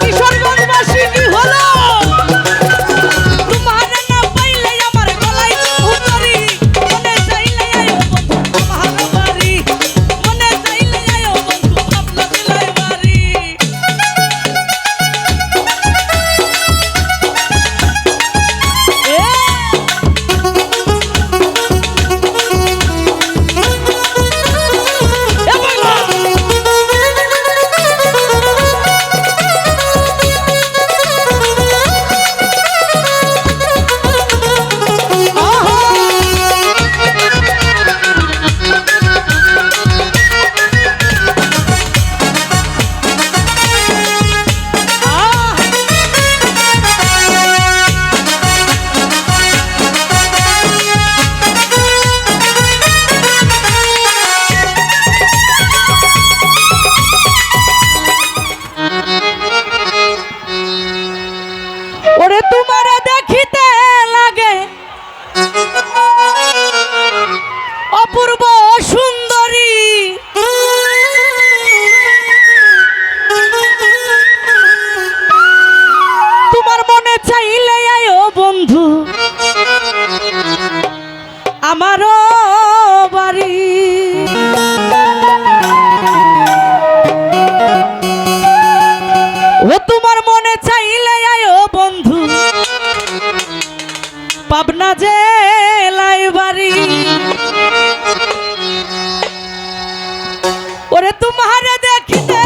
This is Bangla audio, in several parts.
কৃষ্ণ পাবনা যে বাড়ি। ওরে তোমারে দেখিতে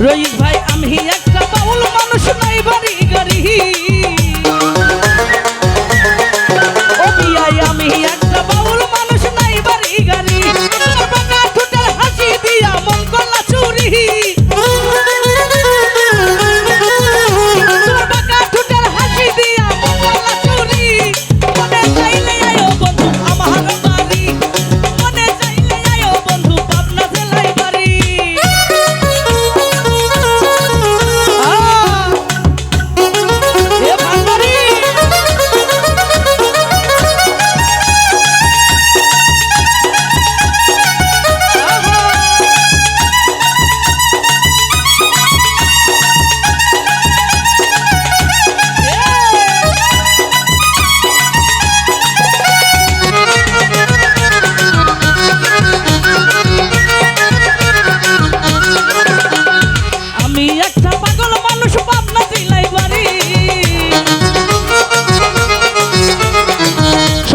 扔一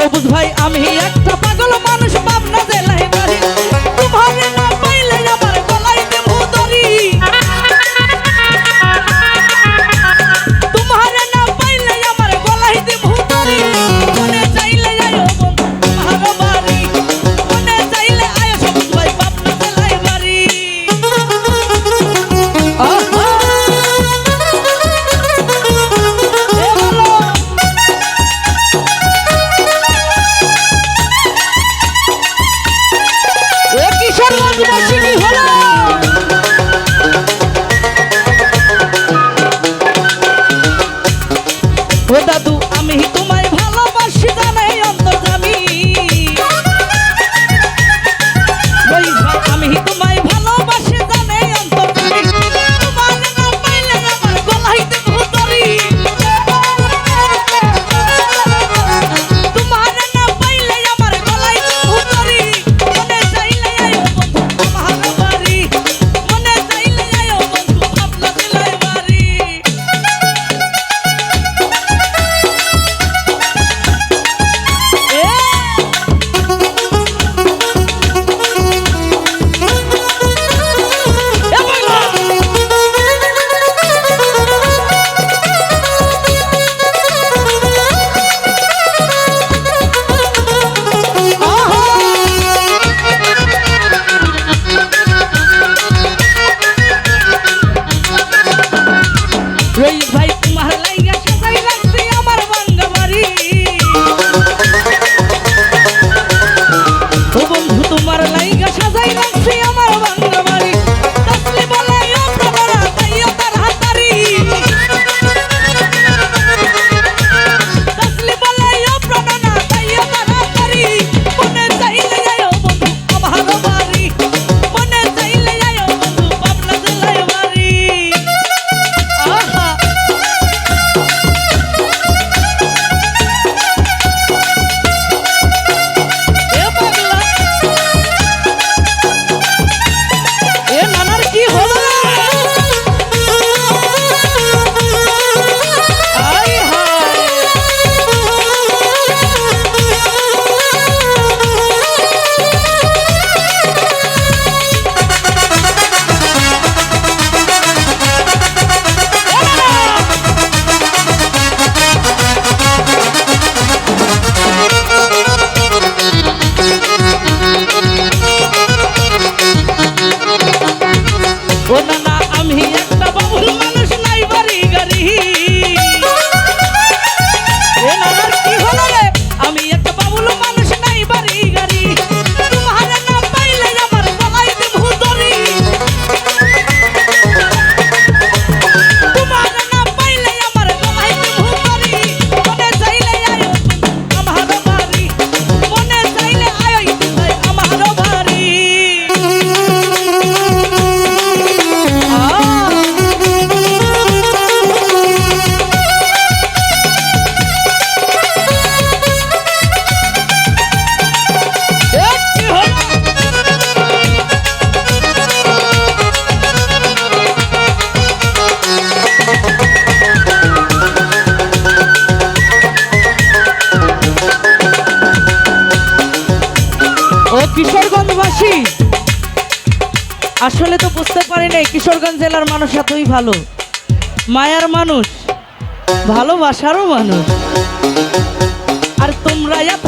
সবুজ ভাই আমি একটা কিশোরগঞ্জ জেলার মানুষ এতই ভালো। মায়ার মানুষ ভালোবাসারও মানুষ। আর তোমরা এত